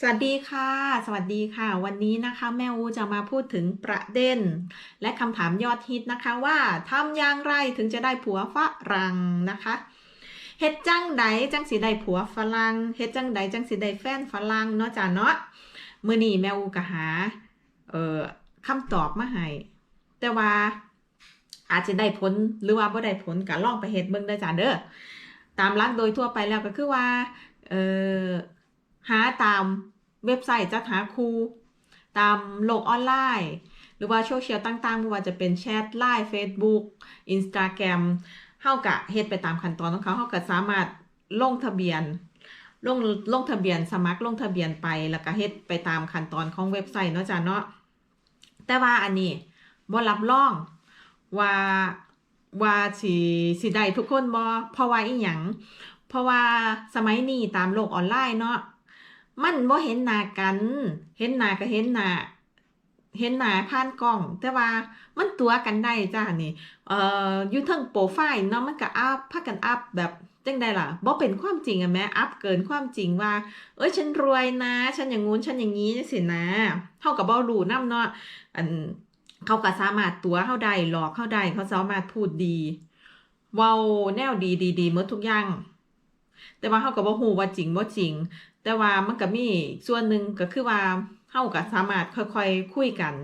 สวัสดีค่ะ สวัสดีค่ะ วันนี้นะคะแม่อูจะมาพูดถึงประเด็น และคำถามยอดฮิตนะคะว่าทำอย่างไรถึงจะได้ผัวฝรั่งนะคะเฮ็ดจังใดจังสิได้ผัวฝรั่งเฮ็ดจังใดจังสิได้แฟนฝรั่งเนาะจ้าเนาะมื้อนี้แม่อูก็หาเอ่อคำตอบมาให้แต่ว่าอาจจะได้ผลหรือว่าบ่ได้ผลก็ลองไปเฮ็ดเบิ่งเด้จ้าเด้อตามหลักโดยทั่วไปแล้วก็คือว่าเอ่อ หาตามเว็บไซต์จัดหาครูตามโลกออนไลน์ หรือว่าโซเชียลต่างๆไม่ว่าจะเป็นแชทไลน์ Facebook Instagram เฮากะเฮ็ดไปตามขั้นตอนของเขาเฮาก็สามารถลงทะเบียนลงลงทะเบียนสมัครลงทะเบียนไปแล้วก็เฮ็ดไปตามขั้นตอนของเว็บไซต์เนาะจ้ะเนาะแต่ว่าอันนี้บ่รับรองว่าว่าสิสิได้ทุกคนบ่เพราะว่าอีหยังเพราะว่าสมัยนี้ตามโลกออนไลน์เนาะ มันบ่เห็นหน้ากัน เห็นหน้าก็เห็นหน้าเห็นหน้าผ่านกล้อง แต่ว่ามันตัวกันได้จ้านี่ เอ่ออยู่เทิงโปรไฟล์เนาะมันก็อัพพากันอัพแบบจังได้ล่ะบ่เป็นความจริงอะแม่อัพเกินความจริงว่า เอ้ยฉันรวยนะ ฉันอย่างงู้นฉันอย่างงี้จังซี่นะเฮาก็บ่รู้นำเนาะอันเขาก็สามารถตัวเฮาได้หลอกเฮาได้เขาสามารถพูดดีเว้าแนวดีดีดีหมดทุกอย่าง แต่ว่าเฮาก็บ่ฮู้ว่าจริงบ่จริง แต่ว่ามันก็มีส่วนหนึ่งก็คือว่าเฮาก็สามารถค่อยๆคุยกัน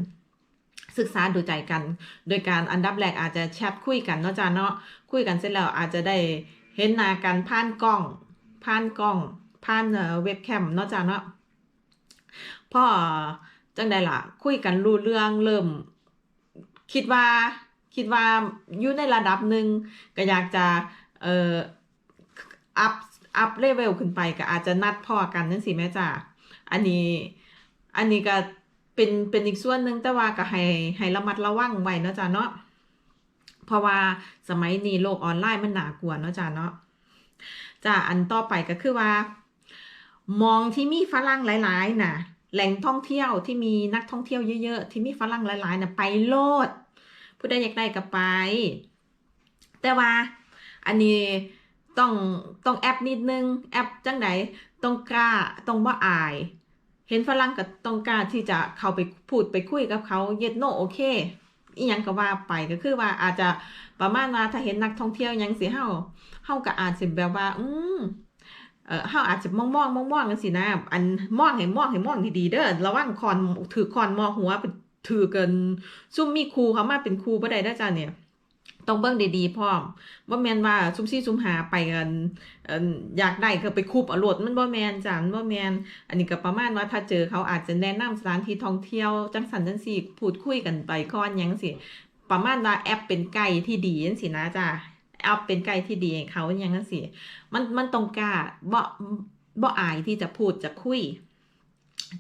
ศึกษาดูใจกัน โดยการอันดับแรกอาจจะแชทคุยกันเนาะจ้าเนาะคุยกันเสร็จแล้วอาจจะได้เห็นหน้ากันผ่านกล้องผ่านกล้องผ่านเว็บแคมเนาะจ้าเนาะพอจังไดล่ะ คุยกันรู้เรื่องเริ่ม คิดว่าคิดว่าอยู่ในระดับหนึ่งก็อยากจะเอ่ออัพ อัพเลเวลขึ้นไปก็อาจจะนัดพ่อกันจังซี่แม่จ้าอันนี้อันนี้ก็เป็นเป็นอีกส่วนหนึ่งแต่ว่าก็ให้ให้ระมัดระวังไว้เนาะจ้าเนาะเพราะว่าสมัยนี้โลกออนไลน์มันหนากลัวเนาะจ้าเนาะจ้าอันต่อไปก็คือว่า มองที่มีฝรั่งหลาย ๆน่ะแหล่งท่องเที่ยวที่มีนักท่องเที่ยวเยอะ ๆ ที่มีฝรั่งหลายๆน่ะไปโลดผู้ใดอยากได้ก็ไป แต่ว่าอันนี้ ต้องต้องแอปนิดนึง แอปจังไดต้องกล้าต้องบ่าอาย เห็นฝรั่งก็ต้องกล้าที่จะเข้าไปพูดไปคุยกับเขาเย็ดโนโอเคอีหยังก็ว่าไปก็คือว่าอาจจะประมาณว่าถ้าเห็นนักท่องเที่ยวยังสิเฮาเฮาก็อาจสิแบบว่า อืมเออเฮาอาจจะมองมองมองมองกันสินะ อันมองให้มองให้มองดีๆเด้อระวังคอนถือคอนมอหัวไปถือกินซุ่มมีครูเขามาเป็นครูบ่ได้ด้อจ้าเนี่ย ต้องเบิ่งดีๆพร้อมบ่แมนว่าซุ่มซี่ซุ่มหาไปกันอยากได้ก็ไปคุบอาโลดมันบ่แมนจันบ่แมนอันนี้ก็ประมาณว่าถ้าเจอเขาอาจจะแนะนำสถานที่ท่องเที่ยวจังสันจังซี่พูดคุยกันไปก่อนหยังสิประมาณว่าแอปเป็นไกด์ที่ดีจังซี่นะจ้ะแอปเป็นไกด์ที่ดีเขาหยังจังซี่มันมันต้องกล้าบ่บ่อายที่จะพูดจะคุย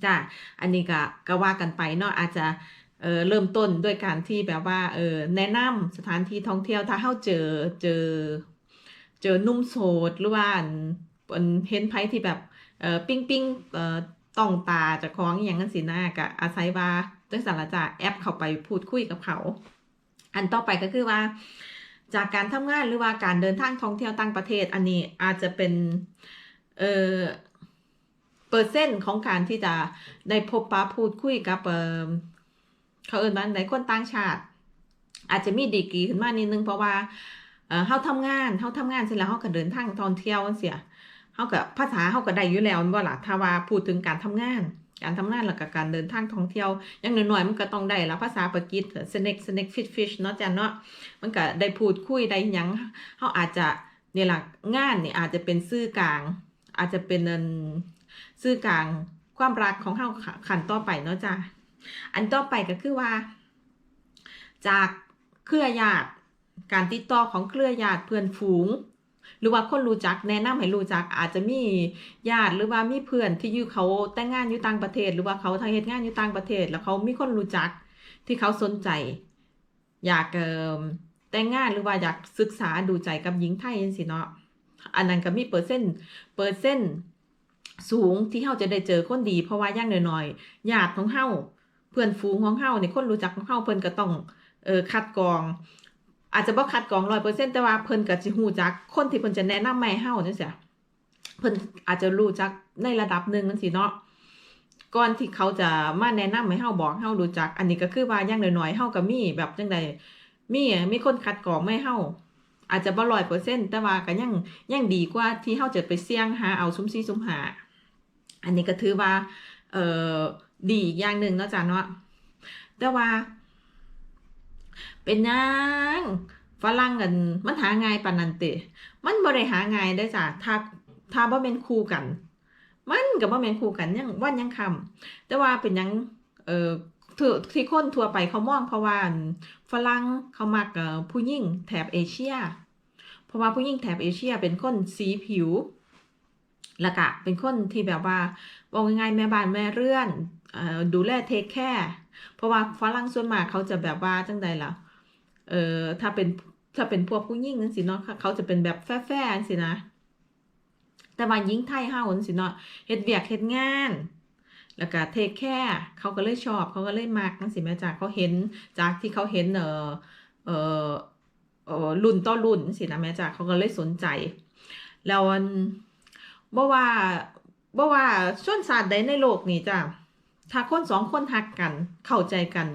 จ้ะอันนี้ก็ก็ว่ากันไปเนาะอาจจะ เออเริ่มต้นด้วยการที่แบบว่าเออแนะนำสถานที่ท่องเที่ยวถ้าเฮาเจอเจอ เจอนุ่มโสดหรือว่าเห็นไผที่แบบเออปิ้งปิ้งเออต้องตาจะคล้องอย่างนั้นสินะก็อาศัยว่าจังสารจะแอปเข้าไปพูดคุยกับเขา อันต่อไปก็คือว่า จากการทำงานหรือว่าการเดินทางท่องเที่ยวต่างประเทศ อันนี้อาจจะเป็นเออเปอร์เซ็นต์ของการที่จะได้พบปะพูดคุยกับเออ เขาเอินว่าในคนต่างชาติ อาจจะมีดีกีขึ้นมานิดนึงเพราะว่าเอ่อเฮาทำงานเฮาทำงานเสร็จแล้วเฮาก็เดินทางท่องเที่ยวจังซี่เฮาก็ภาษาเฮาก็ได้อยู่แล้วแม่นบ่ล่ะถ้าว่าพูดถึงการทำงาน การทำงานแล้วก็การเดินทางท่องเที่ยวอย่างน้อยๆมันก็ต้องได้และภาษาปากีส snake snake fish fish เนาะจ้ะเนาะมันก็ได้พูดคุยได้หยังเฮาอาจจะเนี่ยล่ะงานนี่อาจจะเป็นสื่อกลาง อาจจะเป็นอันสื่อกลางความรักของเฮาขันต่อไปเนาะจ้ะ อันต่อไปก็คือว่า จากเครือญาติการติดต่อของเครือญาติเพื่อนฝูง หรือว่าคนรู้จักแนะนำให้รู้จักอาจจะมีญาติหรือว่ามีเพื่อนที่อยู่เขาแต่งงานอยู่ต่างประเทศ หรือว่าเขาทำเหตุงานอยู่ต่างประเทศ แล้วเขามีคนรู้จักที่เขาสนใจ อยากเอ่อแต่งงานหรือว่าอยากศึกษาดูใจกับหญิงไทยจังซี่เนาะอันนั้นก็มีเปอร์เซ็นต์เปอร์เซ็นต์สูงที่เขาจะได้เจอคนดี เพราะว่าย่างน้อยๆญาติของเฮา เพื่อนฝูงของเฮาเนี่ยคนรู้จักของเฮาเพิ่นก็ต้องเออคัดกรอง อาจจะบ่คัดกรอง100%แต่ว่าเพิ่นก็สิฮู้จักคนที่เพิ่นจะแนะนำมาให้เฮาจังซี่เพิ่นอาจจะรู้จักในระดับหนึ่งจังซี่เนาะก่อนที่เขาจะมาแนะนำให้เฮาบอกให้เฮารู้จัก อันนี้ก็คือว่าอย่างน้อยๆเฮาก็มีแบบจังใดมีมีคนคัดกรองไม่เฮาอาจจะบ่100%แต่ว่าก็ยังยังดีกว่าที่เฮาจะไปเสี่ยงหาเอาซุ่มซี่ซุ่มหา อันนี้ก็ถือว่า เอ่อ ดีอีกอย่างหนึ่งเนาะจ้ะเนาะแต่ว่า เป็นยังฝรั่งกันมันหาง่ายปานนั้นติมันบ่ได้หาง่ายได้จ้ะถ้าถ้าบ่แม่นคู่กัน มันก็บ่แม่นคู่กันยังวันยังค่ำแต่ว่าเป็นยังเอ่อที่คนทั่วไปเขามองเพราะว่าฝรั่งเขามักผู้หญิงแถบเอเชีย เพราะว่าผู้หญิงแถบเอเชียเป็นคนสีผิวล้วก็เป็นคนที่แบบว่าบอกง่ายๆแม่บ้านแม่เรือนเอ่อ ดูแลเทคแคร์เพราะว่าฝรั่งส่วนมากเขาจะแบบว่าจังใดล่ะเออถ้าเป็นถ้าเป็นพวกผู้หญิงนั่นสิเนาะเขาจะเป็นแบบแฟ่ๆนั่นสินะ แต่ว่าหญิงไทยเฮาขนสิเนาะเฮ็ดเวียกเฮ็ดงาน แล้วก็เทคแคร์เขาก็เลยชอบ เขาก็เลยมักนั่นสิแม่จากเขาเห็นจากที่เขาเห็นเออเอ่อเออรุ่นต่อรุ่นสินะแม่จากเขาก็เลยสนใจ แล้วบ่ว่าบ่ว่าชนชาติใดในโลกนี้จ้ะ ถ้าคนสองคนฮักกัน เข้าใจกัน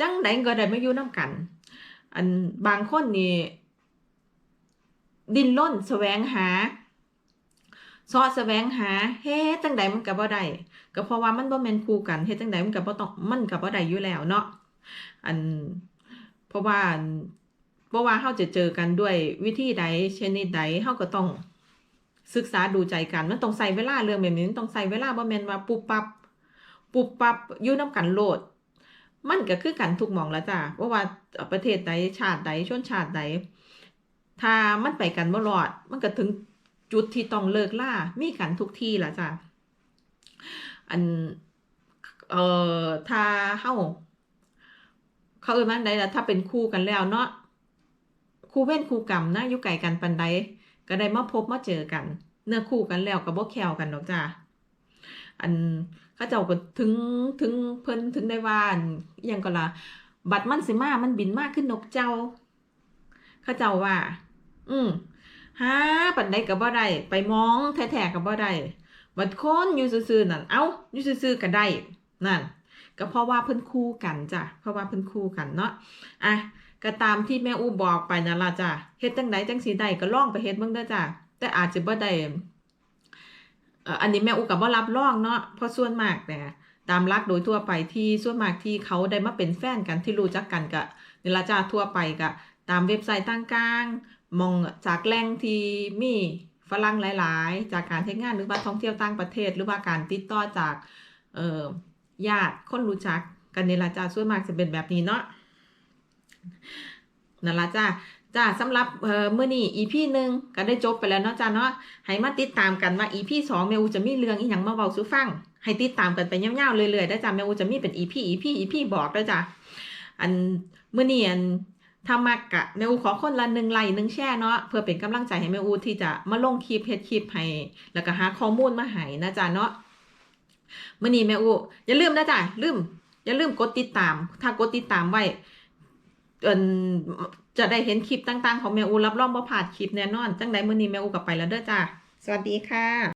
จังใดก็ได้มาอยู่นํกัน อันบางคนนี่ดิ้นรนแสวงหาเสแสวงหาเฮ็ดจังใดมันก็บ่ได้ก็เพราะว่ามันบ่แมนคู่กันเฮ็ดจังใดมันก็บ่ต้องมันก็บ่ได้อยู่แล้วเนาะอันเพราะว่าอันบ่ว่าเฮาจะเจอกันด้วยวิธีใดชนิดใดเฮาก็ต้องศึกษาดูใจกันมันต้องใช้เวลาเรื่องแบบนี้ต้องใช้เวลาบ่แมนว่าปุ๊บปั๊บ ปุบปับยู่นํกันโลด มันก็คือกันทุกมองและจ้ะว่าว่าประเทศใดชาติใดชนชาติใดถ้ามันไปกันบ่รอด มันก็ถึงจุดที่ต้องเลิกล่า มีกันทุกที่ละจ้ะ อัน เอ่อ ถ้าเฮาเขาเอิ้นว่าอันใดล่ะถ้าเป็นคู่กันแล้วเนาะ คู่เว้นคู่กรรมนะอยู่ไกลกันปานใดก็ได้มาพบมาเจอกัน เนื้อคู่กันแล้วก็บ่แคล้วกันดอกจ้ะ อัน ขาเจ้าก็ถึงถึงเพิ่นถึงได้ว่าอั่นยังก็ล่ะบัดมันสิมา มันบินมากขึ้นนกเจ้าเขาเจ้าว่า อืมหาปันใดก็บ่ได้ไปมองแท้ๆก็บ่ได้บัดคนอยู่ซื่อๆนั่น เอ้าอยู่ซื่อๆก็ได้นั่น ก็เพราะว่าเพิ่นคู่กันจ้ะ เพราะว่าเพิ่นคู่กันเนาะ อะ ก็ตามที่แม่อูบอกไปนั่นล่ะจ้ะ เฮ็ดจังไดจังสิได้ก็ลองไปเฮ็ดเบิ่งเด้อจ้ะ แต่อาจจะบ่ได้ อันนี้แม่อุกับว่ารับรองเนาะเพราะส่วนมากเนี่ยตามรักโดยทั่วไปที่ส่วนมากที่เขาได้มาเป็นแฟนกันที่รู้จักกันกะนี่ละจ้าทั่วไปกะตามเว็บไซต์ต่างๆมองจากแหล่งที่มีฝรั่งหลาย ๆ จากการเทงานหรือว่าท่องเที่ยวต่างประเทศ หรือว่าการติดต่อจากเญาติคนรู้จักกันนี่ละจ้าส่วนมากจะเป็นแบบนี้เนาะนั่นละจ้า จ้าสำหรับเอ่อมื้อนี้ EP หนึ่งก็ได้จบไปแล้วเนาะจ้าเนาะให้มาติดตามกันว่า EP สองแม่อูจะมีเรื่องอีหยังมาเว้าสู่ฟัง ให้ติดตามกันไปยาวๆเรื่อยๆได้จ้าแม่อูจะมีเป็น EP EP EP บอกเด้จ้าอันมื้อนี้อันถ้ามักกะแม่อูขอคนละหนึ่งไลค์หนึ่งแชร์เนาะเพื่อเป็นกำลังใจให้แม่อูที่จะมาลงคลิปเฮ็ดคลิปให้แล้วก็หาข้อมูลมาให้นะจ้าเนาะมื้อนี้แม่อูอย่าลืมนะจ้าลืมอย่าลืมกดติดตาม ถ้ากดติดตามไว้เอิน จะได้เห็นคลิปต่างๆ ของแมวอูรับรองบ่พลาดคลิปแน่นอน จังใดมื้อนี้แมวอูกลับไปแล้วเด้อจ้า สวัสดีค่ะ